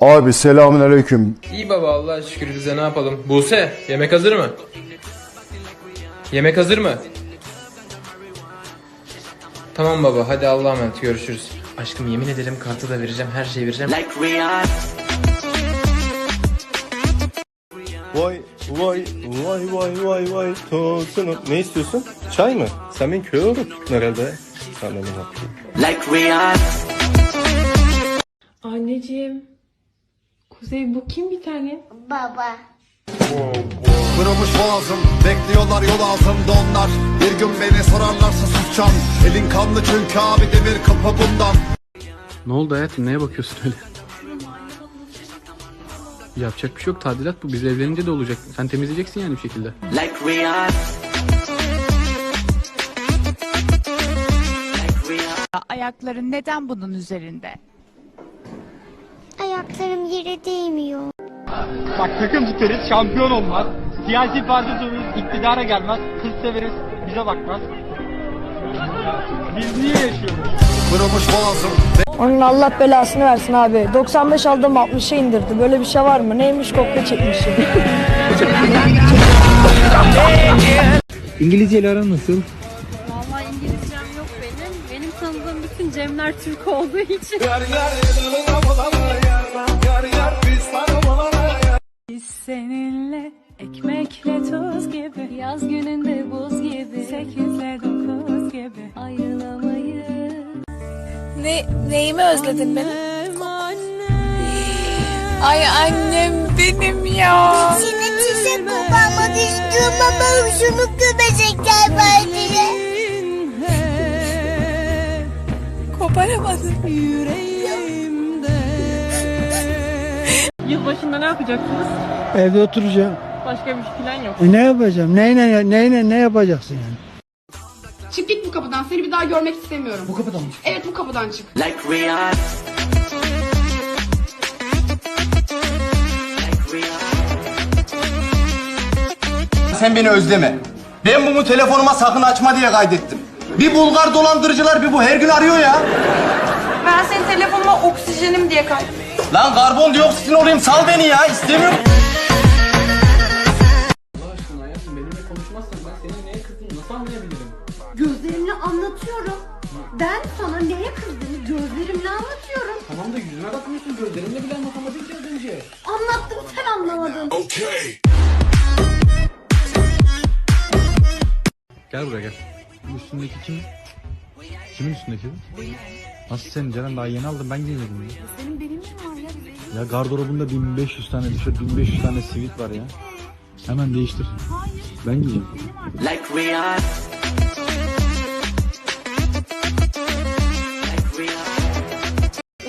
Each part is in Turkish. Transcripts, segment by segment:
Abi selamun aleyküm. İyi baba Allah şükür bize ne yapalım. Buse yemek hazır mı? Yemek hazır mı? Tamam baba hadi Allah'a emanet görüşürüz. Aşkım yemin ederim kartı da vereceğim her şeyi vereceğim. Vay vay vay vay vay vay tosunu. Ne istiyorsun? Çay mı? Sen beni köye uğrattın herhalde. Sen yaptın? Anneciğim. Kuzey bu kim bir tane? Baba. Kırılmış boğazım Bekliyorlar yol ağzımda onlar Bir gün beni sorarlarsa susacağım Elin kanlı çünkü abi demir kapı bundan Ne oldu hayatım neye bakıyorsun öyle? Yapacak bir şey yok tadilat bu biz evlenince de olacak. Sen temizleyeceksin yani bir şekilde. Ayakların neden bunun üzerinde? Yere değmiyor. Bak takım tutarız, şampiyon olmaz. Siyasi parti tutarız, iktidara gelmez. Kız severiz, bize bakmaz. Biz niye yaşıyoruz? Kırılmış boğazım Onun Allah belasını versin abi. 95 aldım 60'a indirdi. Böyle bir şey var mı? Neymiş kopya çekmişim. İngilizce ile aran nasıl? Vallahi İngilizcem yok benim. Benim tanıdığım bütün Cemler Türk olduğu için. Biz seninle ekmekle tuz gibi Yaz gününde buz gibi Sekizle dokuz gibi Ayrılamayız Ne, neyimi özledin benim? Ay annem benim ya. Şimdi çiçek koparmak istiyorum ama şunu göbecekler verdiler. Koparamadım. Yılbaşında ne yapacaksınız? Evde oturacağım. Başka bir plan yok. E ne yapacağım? Neyle, neyle ne yapacaksın yani? Çık git bu kapıdan. Seni bir daha görmek istemiyorum. Bu kapıdan mı? Evet bu kapıdan çık. Sen beni özleme Ben bunu telefonuma sakın açma diye kaydettim Bir Bulgar dolandırıcılar bir bu her gün arıyor ya Ben senin telefonuma oksijenim diye kaydettim. Lan karbondioksit olayım sal beni ya istemiyorum Allah aşkına hayatım benimle konuşmazsan ben senin neye kızdığını nasıl anlayabilirim? Gözlerimle anlatıyorum. Ben sana neye kızdığını gözlerimle anlatıyorum. Tamam da yüzüme bakmıyorsun gözlerimle bile anlatamadın ki az önce. Anlattım sen anlamadın. Gel buraya gel. Bu üstündeki kim? Kimin üstündeki bu? Nasıl senin Ceren daha yeni aldım ben giymedim ya. Senin benim mi var ya? Ya gardırobunda 1500 tane tişört 1500 tane sivit var ya. Hemen değiştir. Hayır. Ben giyeceğim.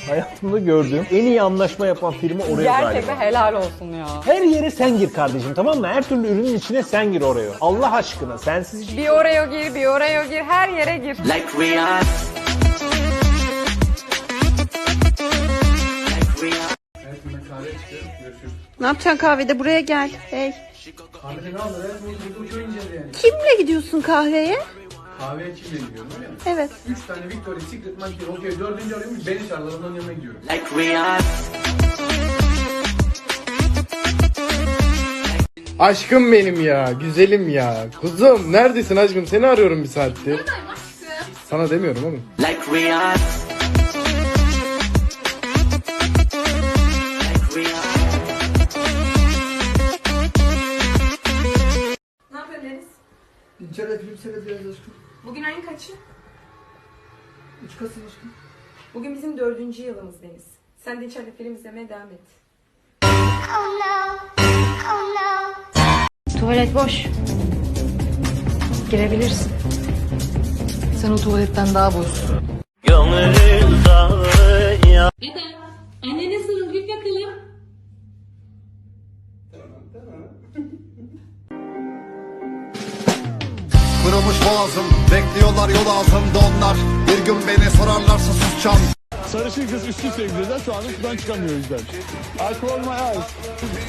Hayatımda gördüğüm en iyi anlaşma yapan firma oraya galiba. helal olsun ya. Her yere sen gir kardeşim tamam mı? Her türlü ürünün içine sen gir oraya. Allah aşkına sensiz hiç Bir oraya gir, bir oraya gir, her yere gir. Ne yapacaksın kahvede? Buraya gel. Hey. Kahvede ne alır. Kimle gidiyorsun kahveye? Kahveye kimle gidiyorum öyle mi? Evet. 3 tane Victoria's Secret Monkey okey dördüncü arıyormuş beni çağırdılar onların yanına gidiyorum. Aşkım benim ya güzelim ya. Kuzum neredesin aşkım seni arıyorum bir saattir. Sana demiyorum oğlum. Ne İçeride film seyrediyoruz aşkım. Bugün ayın kaçı? 3 Kasım aşkım. Bugün bizim dördüncü yılımız Deniz. Sen de içeride film izlemeye devam et. Oh no. Oh no. Tuvalet boş. Girebilirsin. Sen o tuvaletten daha boşsun. Neden? Kırılmış boğazım Bekliyorlar yol ağzımda onlar Bir gün beni sorarlarsa susacağım Sarışın kız üstü sevgililer şu anda sudan çıkamıyor yüzden. Alkol my eyes.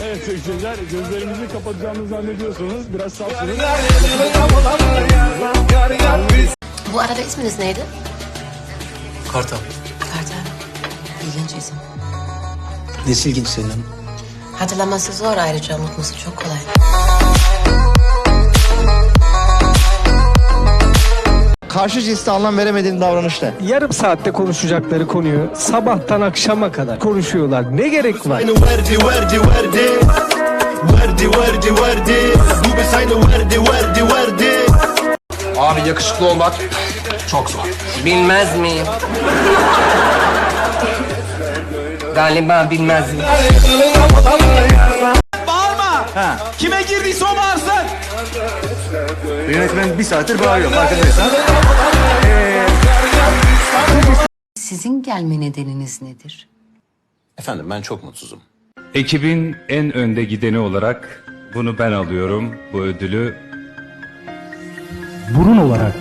Evet sevgililer gözlerimizi kapatacağımızı zannediyorsanız biraz sapsınız. Bu arada isminiz neydi? Kartal. Kartal. İlginç isim. Nesi ilginç senin? Hatırlaması zor ayrıca unutması çok kolay. Karşı cinste anlam veremediğin davranış ne? Yarım saatte konuşacakları konuyu sabahtan akşama kadar konuşuyorlar. Ne gerek var? Abi yakışıklı olmak çok zor. Bilmez miyim? Galiba bilmezdim. Kime girdiyse o bağırsın. Yönetmen bir saattir bağırıyor farkındaysan. Sizin gelme nedeniniz nedir? Efendim ben çok mutsuzum. Ekibin en önde gideni olarak bunu ben alıyorum. Bu ödülü Burun olarak.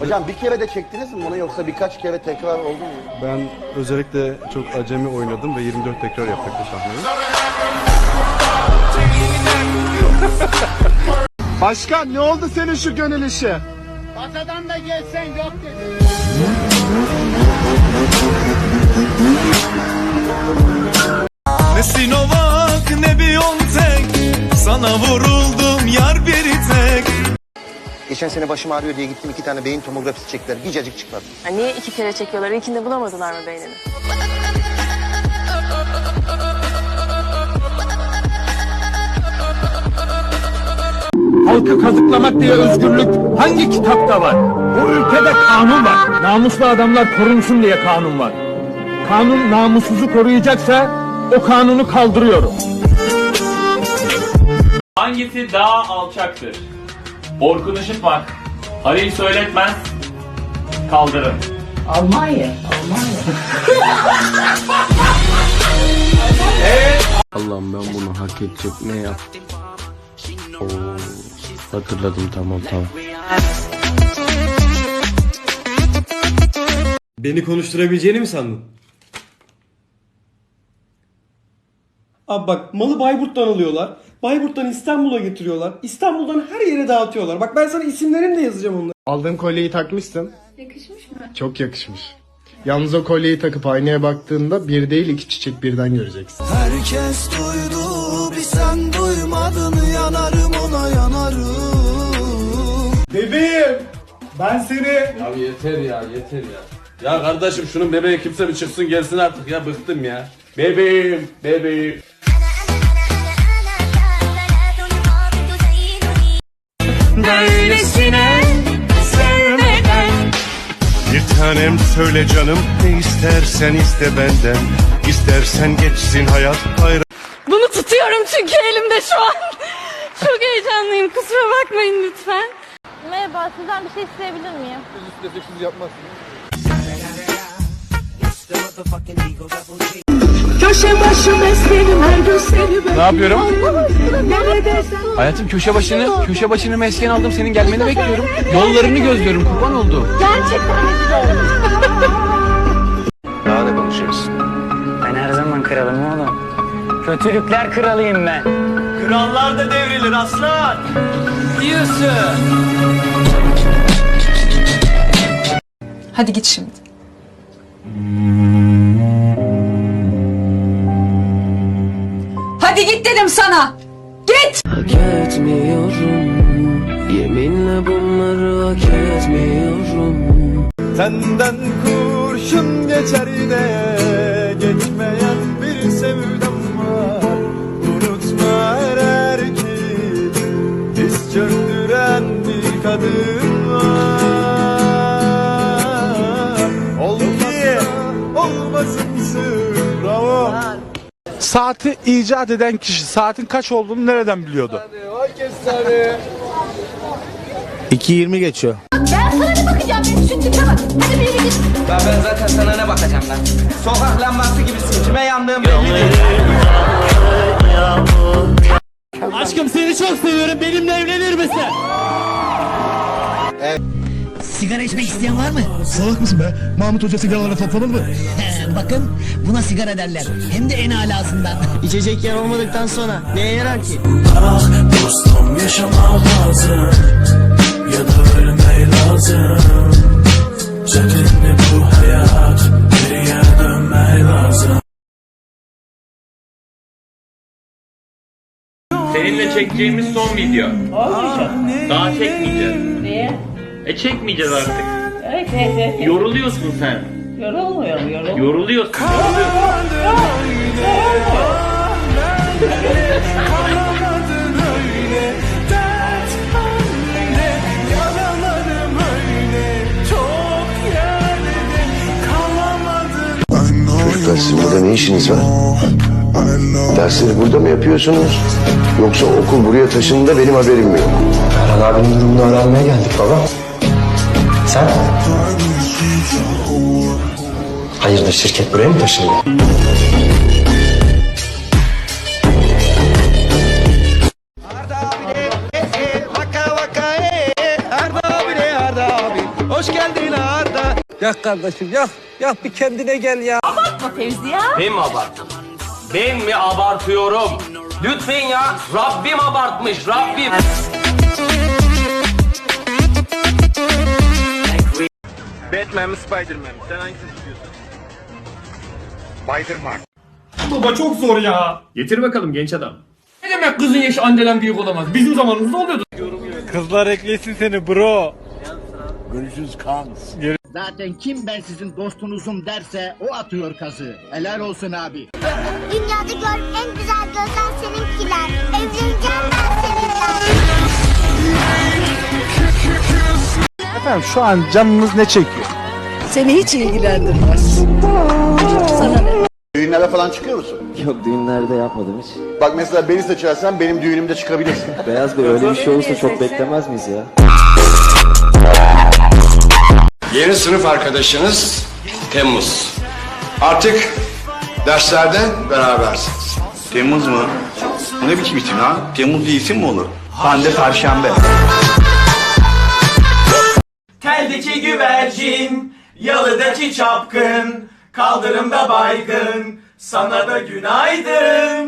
Hocam bir kere de çektiniz mi bunu yoksa birkaç kere tekrar oldu mu? Ben özellikle çok acemi oynadım ve 24 tekrar yaptık bu sahneyi. Başkan ne oldu senin şu gönül işi? Ne Sinovac ne Biontech Sana vuruldum yar bir tek Geçen sene başım ağrıyor diye gittim iki tane beyin tomografisi çektiler. Bir cacık çıkmadı. niye iki kere çekiyorlar? İlkinde bulamadılar mı beynini? Halkı kazıklamak diye özgürlük hangi kitapta var? Bu ülkede kanun var. Namuslu adamlar korunsun diye kanun var. Kanun namussuzu koruyacaksa o kanunu kaldırıyorum. Hangisi daha alçaktır? Orkun Işıtmak. Halil Söyletmez. Kaldırın. Allah'ım ben bunu hak edecek ne yaptım? Oo, hatırladım tamam tamam. Beni konuşturabileceğini mi sandın? Abi bak malı Bayburt'tan alıyorlar. Bayburt'tan İstanbul'a getiriyorlar. İstanbul'dan her yere dağıtıyorlar. Bak ben sana isimlerini de yazacağım onları. Aldığın kolyeyi takmışsın. Yakışmış mı? Çok yakışmış. Yalnız o kolyeyi takıp aynaya baktığında bir değil iki çiçek birden göreceksin. Herkes duydu bir sen duymadın yanarım ona yanarım. Bebeğim ben seni Ya yeter ya yeter ya. Ya kardeşim şunun bebeği kimse bir çıksın gelsin artık ya bıktım ya. Bebeğim bebeğim. Böylesine sevmeden Bir tanem söyle canım ne istersen iste benden. İstersen geçsin hayat hayran. Bunu tutuyorum çünkü elimde şu an. Çok heyecanlıyım. Kusura bakmayın lütfen. Merhaba, sizden bir şey isteyebilir miyim? Köşe başım esmerim her gösterime. Ne yapıyorum? Hayatım köşe başını, köşe başını mesken aldım. Senin gelmeni bekliyorum. Yollarını gözlüyorum. Kurban oldu. Gerçekten. Daha da konuşuruz. Ben her zaman kralım oğlum. Kötülükler kralıyım ben. Krallar da devrilir aslan. Diyorsun. Hadi git şimdi. Git dedim sana. Git. Hak etmiyorum. Yeminle bunları hak etmiyorum. Senden kurşun geçer yine geçmeyen bir sevdam var. Unutma eğer ki diz çöktüren bir kadın var. Olmazsa olmasınsın bravo. Saati icat eden kişi saatin kaç olduğunu nereden biliyordu? 2.20 geçiyor. Ben sana ne bakacağım benim şu tipe bak. Hadi bir yere git. Ben, ben zaten sana ne bakacağım lan? Sokak lambası gibisin. Kime yandığım belli değil. Aşkım seni çok seviyorum. Benimle evlenir misin? Sigara içmek isteyen var mı? Salak mısın be? Mahmut Hoca sigaralara toplanır mı? Bakın buna sigara derler. Hem de en alasından. İçecek yer olmadıktan sonra neye yarar ki? Ah dostum yaşamak lazım Ya da ölmek lazım Çetinli bu hayat Geriye dönmek lazım Seninle çekeceğimiz son video. Daha çekmeyeceğiz. Niye? E çekmeyeceğiz artık. Evet, evet, evet. Yoruluyorsun sen. Yorulmuyorum, yorul. Yoruluyorsun. Çocuklar sizin burada ne işiniz var? Dersleri burada mı yapıyorsunuz? Yoksa okul buraya taşındı da benim haberim mi yok? Erhan abinin durumunu öğrenmeye geldik baba. Sen? Hayırdır şirket buraya mı taşındı? Yak kardeşim yak. Yak bir kendine gel ya. Ben mi abarttım? Ben mi abartıyorum? Lütfen ya. Rabbim abartmış. Rabbim. Batman mi Spiderman mi? Sen hangisini istiyorsun? Baba çok zor ya. Getir bakalım genç adam. Ne demek kızın yaşı anneden büyük olamaz? Bizim zamanımızda oluyordu. Kızlar eklesin seni bro. Zaten kim ben sizin dostunuzum derse o atıyor kazı. Helal olsun abi. Dünyada gördüğüm en güzel gözler seninkiler. Evleneceğim ben seninle. Efendim şu an canınız ne çekiyor? Seni hiç ilgilendirmez. Sana ne? Düğünlere falan çıkıyor musun? Yok düğünlerde yapmadım hiç. Bak mesela beni seçersen benim düğünümde çıkabilirsin. Beyaz Bey öyle bir şey olursa çok beklemez miyiz ya? Yeni sınıf arkadaşınız Temmuz. Artık derslerde berabersiniz. Temmuz mu? Bu ne biçim isim lan? Temmuz diye isim mi olur? Hande Perşembe. Teldeki güvercin, yalıdaki çapkın, kaldırımda baygın, sana da günaydın.